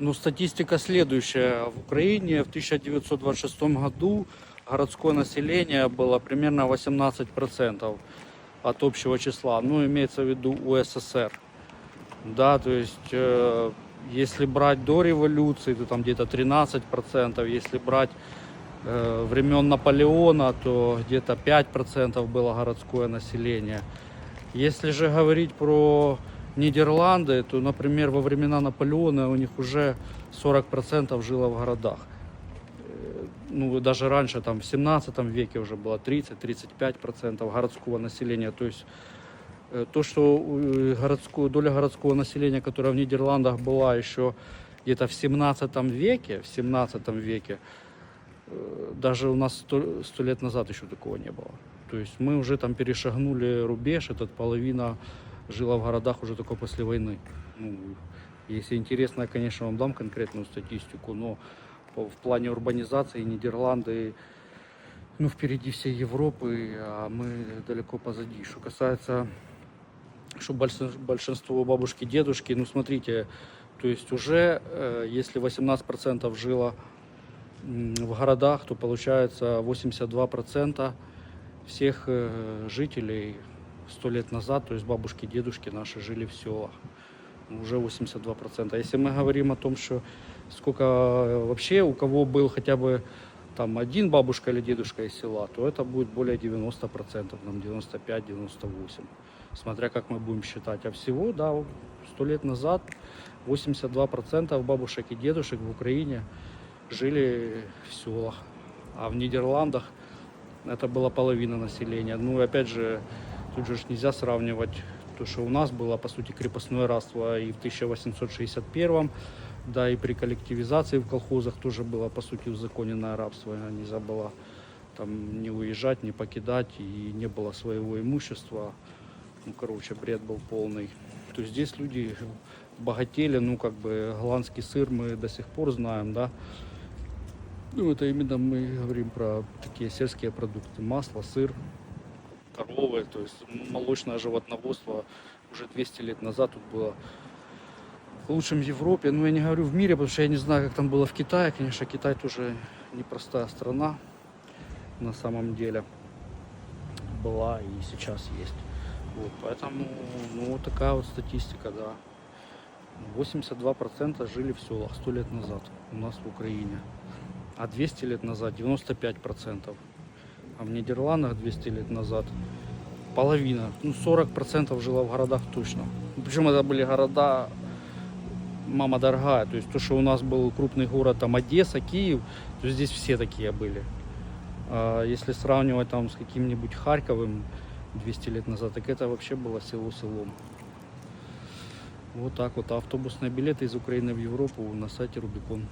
Ну, статистика следующая. В Украине в 1926 году городское население было примерно 18% от общего числа. Ну, имеется в виду УССР. Да, то есть, э, если брать до революции, то там где-то 13%. Если брать э, времен Наполеона, то где-то 5% было городское население. Если же говорить про Нидерланды, то, например, во времена Наполеона у них уже 40% жило в городах. Э, Ну, даже раньше, там, в 17 веке уже было 30-35% городского населения. То есть э, то, что э, городскую, доля городского населения, которая в Нидерландах была еще где-то в 17 веке, в 17 веке, даже у нас сто лет назад еще такого не было. То есть мы уже там перешагнули рубеж, этот половина жила в городах уже только после войны. Ну, если интересно, я, конечно, вам дам конкретную статистику, но в плане урбанизации Нидерланды ну, впереди всей Европы, а мы далеко позади. Что касается, что большин- большинство бабушки, дедушки, ну, смотрите, то есть уже, э, если 18% жило в городах, то получается 82% всех э, жителей сто лет назад, то есть бабушки, дедушки наши жили в селах. Уже 82%. А если мы говорим о том, что сколько э, вообще у кого был хотя бы там один бабушка или дедушка из села, то это будет более 90%, там 95-98%. Смотря как мы будем считать. А всего, да, сто лет назад 82% бабушек и дедушек в Украине жили в селах. А в Нидерландах это была половина населения. Ну и опять же, тут же ж нельзя сравнивать то, что у нас было, по сути, крепостное рабство и в 1861 да, и при коллективизации в колхозах тоже было, по сути, узаконенное рабство. Нельзя было там не уезжать, не покидать, и не было своего имущества. Ну, короче, бред был полный. То есть здесь люди богатели, ну, как бы, голландский сыр мы до сих пор знаем, да. Ну, это именно мы говорим про такие сельские продукты. Масло, сыр, коровы, то есть молочное животноводство уже 200 лет назад тут было лучшим в Европе. Ну, я не говорю в мире, потому что я не знаю, как там было в Китае. Конечно, Китай тоже непростая страна на самом деле. Была и сейчас есть. Вот, поэтому, ну, такая вот статистика, да. 82% жили в селах 100 лет назад у нас в Украине. А 200 лет назад 95%. А в Нидерландах 200 лет назад половина, ну 40% жило в городах точно. Причем это были города, мама дорогая, то есть то, что у нас был крупный город, там Одесса, Киев, то здесь все такие были. А если сравнивать там с каким-нибудь Харьковым 200 лет назад, так это вообще было село селом. Вот так вот. А автобусные билеты из Украины в Европу на сайте Рубикон.